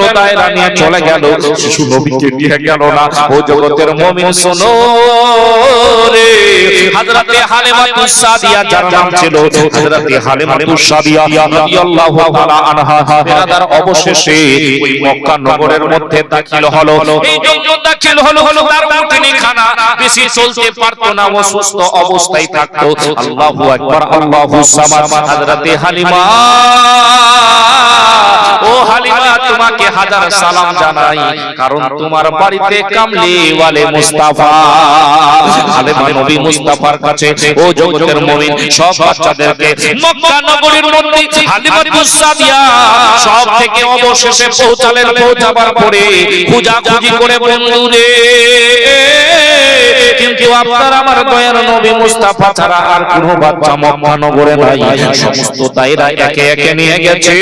গেল দায়রা নিয়ে চলে গেল। শিশু নবীকে নিয়ে গেল না ও জগতের মুমিন শোনো রে। হযরতে হালিমা সাদিয়া যার নাম ছিল হযরতে হালিমা সাদিয়া রাদিয়াল্লাহু তাআলা আনহা। বেরাদার অবশেষে ওই মক্কা নগরের মধ্যে দাখিল হলো। এই যখন দাখিল হলো হলো তার উঠনি খানা বেশি চলতে পারতো না অসুস্থ অবস্থায় থাকতো। আল্লাহু আকবার আল্লাহু সামাদ। হযরতে হালিমা হালিমা তোমাকে হাজার সালাম জানাই কারণ তোমার বাড়িতে কামলি ওয়ালে মুস্তাফা হালিমা নবী মুস্তাফার কাছে ও জগতের মুমিন সব বাচ্চাদেরকে মক্কা নগরীর মধ্যে হালিমা তুসাদিয়া সব থেকে অবশেষে পৌঁছালেন পৌঁছাবার পরে খুঁজা খুঁজি করে বন্ধুরে কিন্তু আপনার আমার দয়ার নবী মুস্তাফা ছাড়া আর কোনো বাচ্চা মক্কা নগরে নাই। সমস্ত দায়রা একে একে নিয়ে গেছে।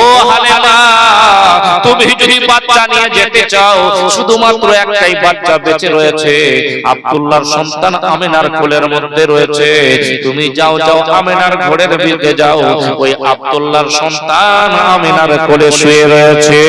ও হালেমা তুমি যদি বাচ্চা নিয়ে যেতে চাও শুধুমাত্র একটাই বাচ্চা বেঁচে রয়েছে। আব্দুল্লাহর সন্তান আমিনার কোলের মধ্যে রয়েছে। তুমি যাও যাও আমিনার ঘোড়ের ভিতরে যাও। ওই আব্দুল্লাহর সন্তান আমিনার কোলে শুয়ে রয়েছে।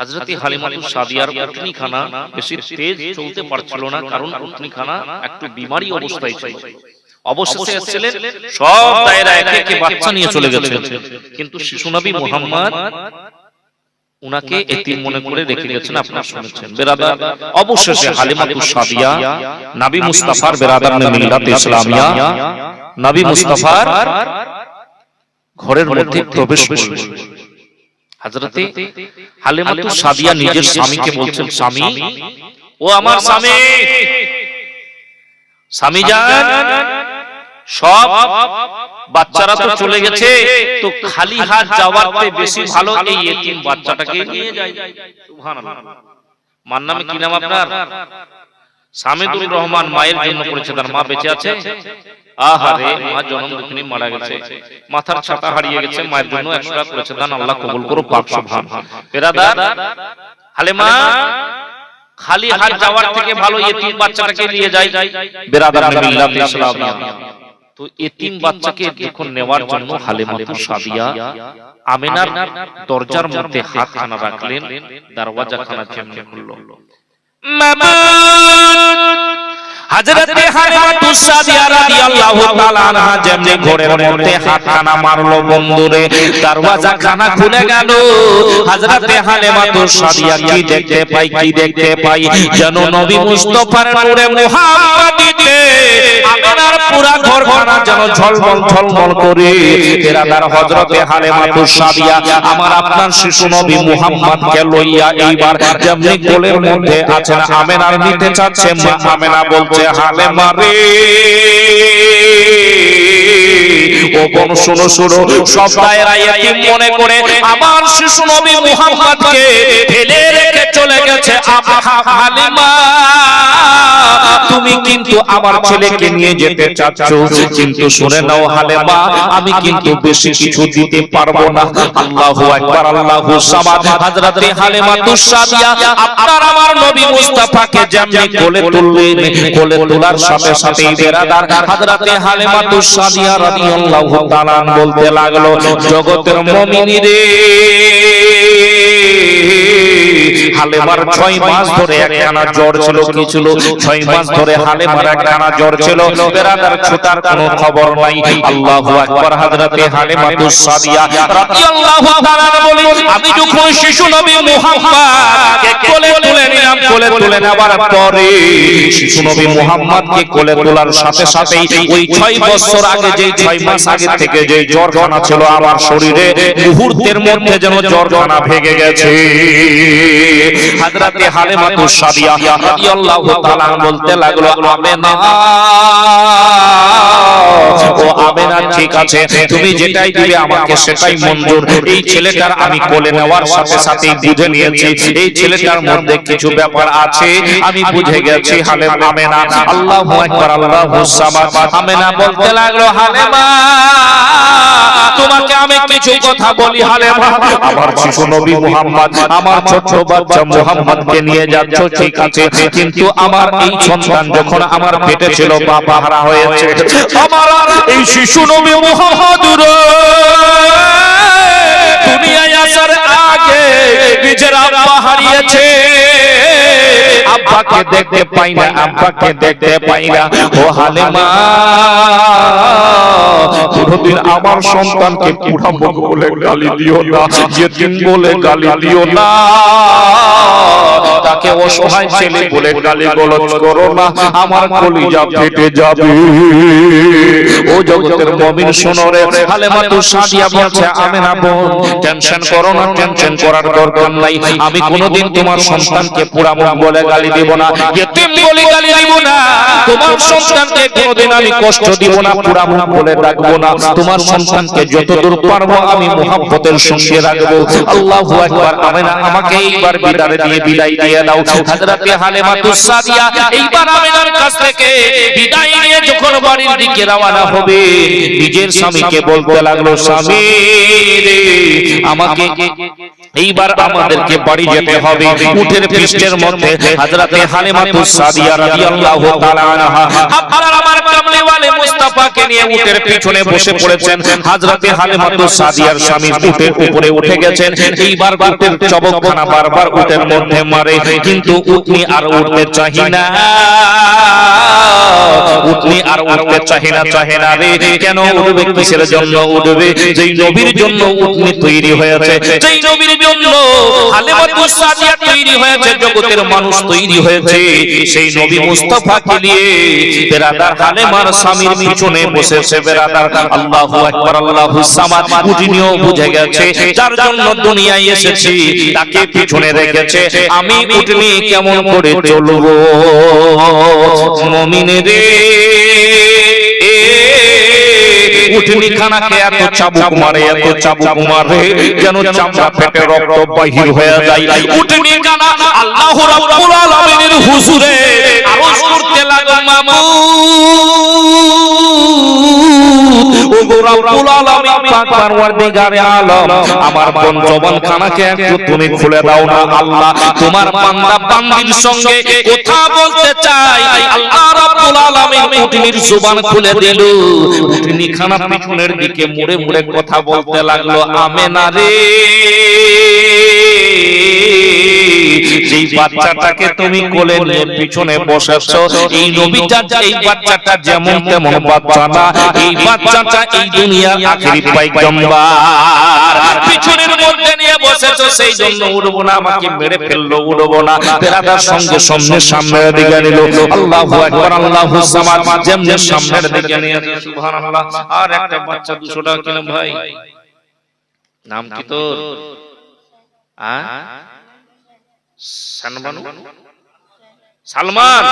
হজরতি হালিমাতুর সাদিয়ার উটনি খানা বেশি তেজ চলতে পারছিল না কারণ উটনি খানা একটু বিমারি অবস্থায় ছিল। অবশেষে এসেছিলেন সব দায়রা একে একে বাচ্চা নিয়ে চলে গেছে কিন্তু শিশু নবী মুহাম্মদ উনাকে এতিম মনে করে রেখে গেছেন আপনারা শুনেছেন। বেরাদার অবশেষে সাদিয়া নবী মুস্তাফার বেরাদার মিল্লাত ইসলামিয়া নবী মুস্তাফার ঘরের মধ্যে প্রবেশ করলেন হযরতে হালিমাতু সাদিয়া নিজের স্বামীকে বলছেন স্বামী ও আমার স্বামী। স্বামী। যান সব বাচ্চারা তো চলে গেছে। তো খালি হাত যাওয়ার বেশি ভালো এই এতিম বাচ্চাটাকে নিয়ে যাই সুবহানাল্লাহ। মার নামে কি নাম আপনার? সামিদুর রহমান মায়ের জন্য করেছে তার মা বেঁচে আছে? আহারে মা জনম দুঃখিনী মারা গেছে। মাথার ছাতা হারিয়ে গেছে মায়ের জন্য একশো টাকা করেছে। দান আল্লাহ কবুল করো পেরাদার হালেমা খালি হাত যাওয়ার থেকে ভালো এতিম বাচ্চাটাকে নিয়ে যাই। বেরাদার তো এতিম বাচ্চাকে যখন নেওয়ার জন্য হালেমাতু সাদিয়া আমেনার দরজার মধ্যে হাত খানা রাখলেন দরওয়াজা খানা খুললো। হযরতে হালিমাতু সাদিয়া রাদিয়াল্লাহু তাআলা আনহা যেমনি ঘরের মধ্যে হাতখানা মারলো বন্ধুরে দরওয়াজা খানা খুলে গেল। হযরতে হালিমাতু সাদিয়া কি দেখতে পাই কি দেখতে পাই? যেন নবী মুস্তাফার নূরে মুহাম্মাদিতে আপনার পুরা ঘরখানা যেন ঝলমল ঝলমল করে। তেরাদার হযরতে হালিমাতু সাদিয়া আমার আপনার শিশু নবী মুহাম্মদকে লইয়া এইবার যেমনি কোলের মধ্যে আছেন আমেনার নিতে চাচ্ছে আমেনা বলছে হালে মারে ও শোনো শোনো। দায়রা মনে করে আমার শিশু নবী মুহাম্মদকে ফেলে রেখে চলে গেছে তুমি কিন্তু আমার ছেলেকে নিয়ে যেতে চাচ্ছ কিন্তু শুনে নাও, হালেমা, আমি কিন্তু বেশি কিছু দিতে পারব না। আল্লাহু আকবার, আল্লাহু সামাদ। হযরতে হালিমা তুসাদিয়া আপনার আমার নবী মুস্তাফাকে যেমনি কোলে তুললেন, কোলে তোলার সাথে সাথে বেরাদার হযরতে হালিমা তুসাদিয়া রাদিয়াল্লাহু তাআলা বলতে লাগল জগতের মুমিনিরে। হালেমার ছয় মাস ধরে একখানা জ্বর ছিল কি ছিল? ছয় মাস ধরে হালেমার একখানা জ্বর ছিল। বেরাদার ছুটার কোনো খবর নাই। আল্লাহু আকবার হযরতে তুসাদিয়া রাদিয়াল্লাহু তাআলা বলি আমি যখন শিশু নবী মুহাম্মদকে কোলে তুলে নিলাম কোলে তুলে নেবার পরে শিশু নবী মুহাম্মদকে কোলে তোলার সাথে সাথেই ওই ছয় বছর আগে যে ছয় মাস আগে থেকে যে জ্বর খানা ছিল আমার শরীরে মুহূর্তের মধ্যে যেন জ্বর খানা ভেঙে গেছে। হযরতে হালিমা তুসাদিয়া রাদিয়াল্লাহু তাআলা বলতে লাগল আমেনা। ঠিক আছে তুমি যেটাই দিবে আমাকে সেটাই মঞ্জুর। এই ছেলেটার আমি কোলে নেওয়ার সাথে সাথেই বুঝে নিয়েছি। এই ছেলেটার মধ্যে কিছু ব্যাপার আছে। আমি বুঝে গেছি হালেম আমেনা আল্লাহু আকবার আল্লাহু সামাদ। আমেনা বলতে লাগল হালেমা তোমাকে আমি কিছু কথা বলি হালেমা আমার শিশু নবী মুহাম্মদ আমার ছোট বাচ্চা মুহাম্মদকে নিয়ে যাচ্ছ ঠিক আছে। কিন্তু আমার এই সন্তান যখন আমার পেটে ছিল বাবা হারা হয়েছে। আমার এই শিশু নবী মুহাম্মদ দুনিয়ায় আসার আগে নিজের আব্বা হারিয়েছে। আব্বাকে দেখতে পাই না, আব্বাকে দেখতে পাই না। ও হালেমা, কোনদিন আমার সন্তানকে পুরামুখ বলে গালি দিও না বলে গালি দিও না, তাকে অসহায় ছেলে বলে গালি গলজ করো না, আমার কলিজা ফেটে যাবে। ও জগতের মমিন তো সাদিয়া বলছে বোন, টেনশন করো না, টেনশন করার দরকার নাই। আমি কোনোদিন তোমার সন্তানকে পুরামুখ বলে গালি দিব না ইতিম বলে গালি দিব না, তোমার সন্তানকে কোনোদিন আমি কষ্ট না পুরামুখ বলে রাখব না, তোমার সন্তানকে যতদূর পারব আমি সঙ্গে রাখব। আল্লাহু আকবার আমাকে এইবার বিদায় দিয়ে বিদায় দিয়ে দাও। এইবার কাছ থেকে বিদায় নিয়ে যখন বাড়ির দিকে রওনা হবে, নিজের স্বামীকে বলতে লাগল, স্বামী রে, আমাকে এইবার আমাদেরকে বাড়ি যেতে হবে। উঠের পৃষ্ঠের মধ্যে হযরতে হালিমা তুসাদিয়া রাদিয়াল্লাহু তাআলা আনহা। আপনার আমার কামলিওয়ালে মুস্তাফাকে নিয়ে উঠের পিছনে বসে পড়েছেন। হযরতে হালিমা তুসাদিয়ার স্বামী উঠের উপরে উঠে গেছেন। এইবার উঠের চবকখানা বারবার উঠের মধ্যে মারে। কিন্তু উঠনি আর উঠতে চাহি না। উঠনি আর উঠতে চাহে না চাহে না রে। কেন উঠবে কিসের জন্য উঠবে? যেই নবীর জন্য উঠনি তৈরি হয়েছে। যেই নবীর জন্য হালেমাতুস সাদিয়া তৈরি হয়েছে জগতের মানুষ তৈরি হয়েছে, সেই নবী মুস্তাফাকে নিয়ে বেরাদার হালেমার স্বামীর পিছনে বসেছে বেরাদার আল্লাহু আকবার, আল্লাহু সামাদ উঠিনিও বুঝে গেছে, যার জন্য দুনিয়ায় এসেছি, তাকে পিছনে রেখেছে, আমি উঠনি কেমন করে চলবো? মমিনে রে উঠনি খানাকে এত চাবুক মারে, এত চাবুক মারে, যেন চামড়া পেটে রক্ত বাহির হয়ে যায়। উঠনি খানা আল্লাহ রাব্বুল আলামিনের হুজুরে আরজ করতে লাগো মামু। ওগো রাব্বুল আলামিন, পাক আলম, আমার একটু তুমি খুলে দাও না, আল্লাহ, তোমার বান্দা বান্দির সঙ্গে কথা বলতে চাই। আল্লাহ রাব্বুল আলামিন উটনির জবান খুলে দিল। উটনি খানা পিছনের দিকে মুড়ে মুড়ে কথা বলতে লাগল, আমেনা রে। যেই বাচ্চাটাকে তুমি কোলে নিয়ে পিছনে বসেছ এই নবীটা এই বাচ্চাটা যেমন তেমন বাচ্চা না এই বাচ্চাটা এই দুনিয়ার আখেরি পাইগম্বার পিছনের মধ্যে নিয়ে বসেছ সেই জন্য উড়বো না আমাকে মেরে ফেলল উড়বো না। বেরাদার সঙ্গে সঙ্গে সামনের দিকে নিল। আল্লাহু আকবার আল্লাহু সামাদ যেমনি সামনের দিকে নিয়ে সুবহানাল্লাহ। আর একটা বাচ্চা 200 টাকা কিলো ভাই। নাম কি তোর? আ? সানবানু সালমান?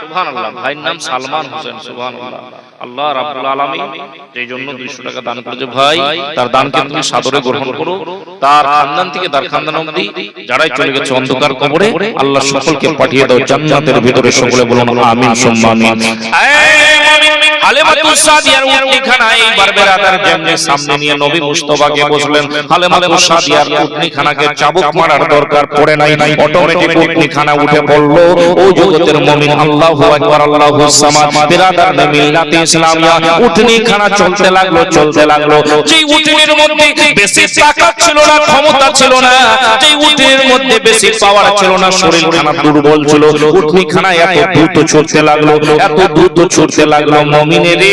সুবহানাল্লাহ ভাইয়ের নাম সালমান হোসেন সুবহানাল্লাহ। আল্লাহ রাব্বুল আলামিন যেই জন্য 200 টাকা দান করেছে ভাই তার দানকে তুমি সাদরে গ্রহণ করো। তার খানদান থেকে তার খানদান অবধি যারাই চলে গেছে অন্ধকার কবরে আল্লাহ সকলকে পাঠিয়ে দাও জান্নাতের ভিতরে। সকলে বলুন আমিন সুম্মা আমিন। এই মুমিন হালেমাতুস সাদিয়ার উটনিখানা এইবার বেরাদার যেমনি সামনে নিয়ে নবী মুস্তাফাকে বসলেন হালেমাতুস সাদিয়ার উটনিখানাকে চাবুক মারার দরকার পড়ে নাই। অটোমেটিক উটনিখানা উঠে পড়ল। ও জগতের মুমিন আল্লাহু আকবার আল্লাহু সামাদ। বেরাদার মিল্লাতে ইসলামিয়া। উটনিখানা চলতে লাগল চলতে লাগল। যেই উটনির মধ্যে বেশি তাকাত ছিল না ক্ষমতা ছিল না সেই উটের মধ্যে বেশি পাওয়ার ছিল না, শরীরখানা দুর্বল ছিল, উটনিখানা এত দ্রুত ছুটতে লাগল, এত দ্রুত ছুটতে লাগল মমিনে রে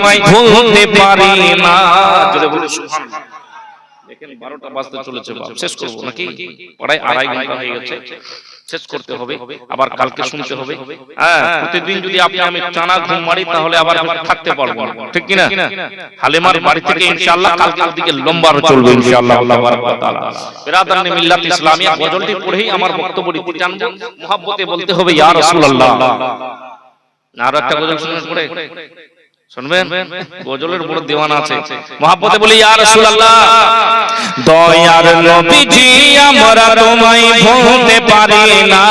ভুলতে পারি না। জোরে বলে সুবহানাল্লাহ দেখেন বারোটা বাজতে চলেছে বাপ। শেষ করব নাকি? পড়াই আড়াই ঘণ্টা হয়ে গেছে। শেষ করতে হবে। আবার কালকে শুনতে হবে। হ্যাঁ প্রতিদিন যদি আপনি আমি টানা ঘুম মারি তাহলে আবার থাকতে পারব। না। ঠিক কিনা? হালেমার বাড়ি থেকে ইনশাআল্লাহ কালকে ওদিকে লম্বা আরও চলবে ইনশাআল্লাহ আল্লাহ বারাক তাআলা বিরাদারানে মিল্লাত ইসলামিয়া গজলটি পড়েই আমার বক্তব্য দিতে টানবো। মুহাব্বতে বলতে হবে ইয়া রাসূলুল্লাহ না আরও একটা গজল শুনবেন পড়ে শুনবেন? গজলের বড় দেওয়ানা আছে? মহাব্বতে বলি ইয়া রাসূলুল্লাহ। দয়ার নবীজি আমরা তোমায় ভুলতে পারি না।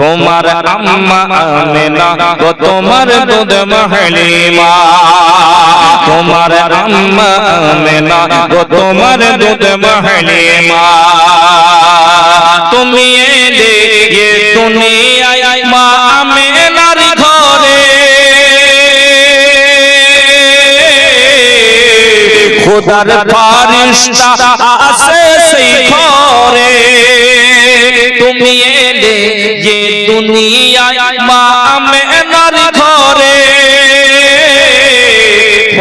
তোমার আম্মা আমেনা গো তোমার দুধ মহলিমা। তোমার আম্মা আমেনা গো তোমার দুধ মহলিমা। তুমি এলে দুনিয়ায় মা আমেনার খোদার ফারিস্তা আসে সেই ঘরে। তুমি এলে যে দুনিয়ায় মা আমেনার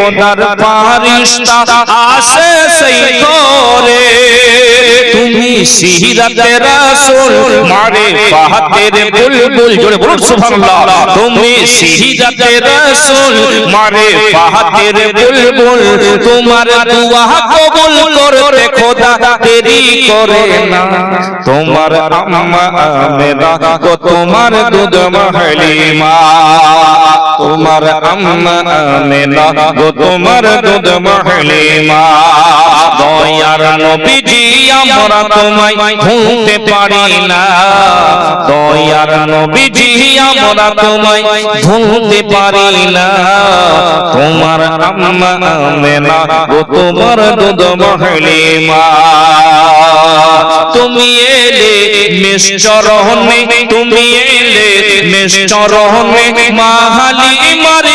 খোদার ফারিস্তা আসে সেই ঘরে। তুমি সিরাতে রাসূল মারে ফাহাতের বুলবুল, জোরে বলুন সুবহানাল্লাহ। তুমি সিরাতে রাসূল মারে ফাহাতের বুলবুল, তোমার দুআ কবুল করতে খোদা দেরি করে না। তোমার আম্মা আমেনা গো, তোমার দুধ মহলিমা। তোমার আম্মা আমেনা গো তোমার দুধ মহলিমা দয়ার নবীজি, আমরা তোমায় ভুলতে পারি না। দয়ার নবীজি, আমরা তোমায় ভুলতে পারি না। তোমার আম্মা আমেনা গো তোমার দুধ মহলিমা তুমি এলে নিশ্চরহনে তুমি এলে নিশ্চরহনে মাহালি মার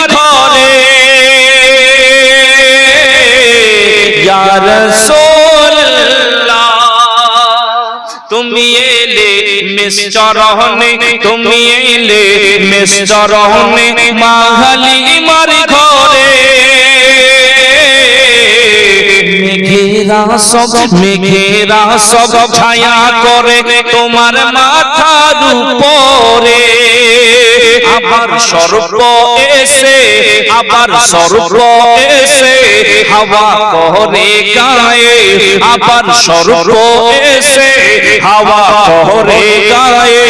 তুমি এলে নিশ্চরহনে তুমি এলে নিশ্চরহনে মাহালি মার ঘরে মেঘেরা সব মেঘেরা সব ছায়া করে তোমার মাথার উপরে আবার সর্প এসে, আবার সর্প এসে, হাওয়া করে গায়ে, আবার সর্প এসে, হাওয়া করে গায়ে,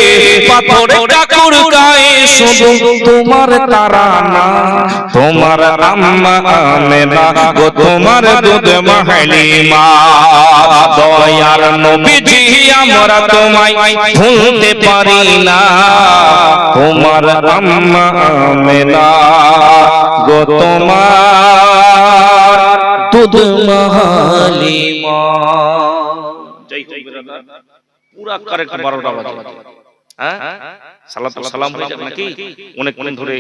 পাথর ঠাকুর গায়ে শুধু তোমার তারা না, তোমার আম্মা আমেনা গো, তোমার দুধ মহলিমা দয়ার নবীজি আমরা তোমায় ভুলতে পারি না। তোমার আম্মা গো তোমার দুধ মহলিমা। যাই হোক পুরা কারেক্ট বারোটা বাজে। হ্যাঁ? সালাত সালাম নাকি? অনেকক্ষণ ধরে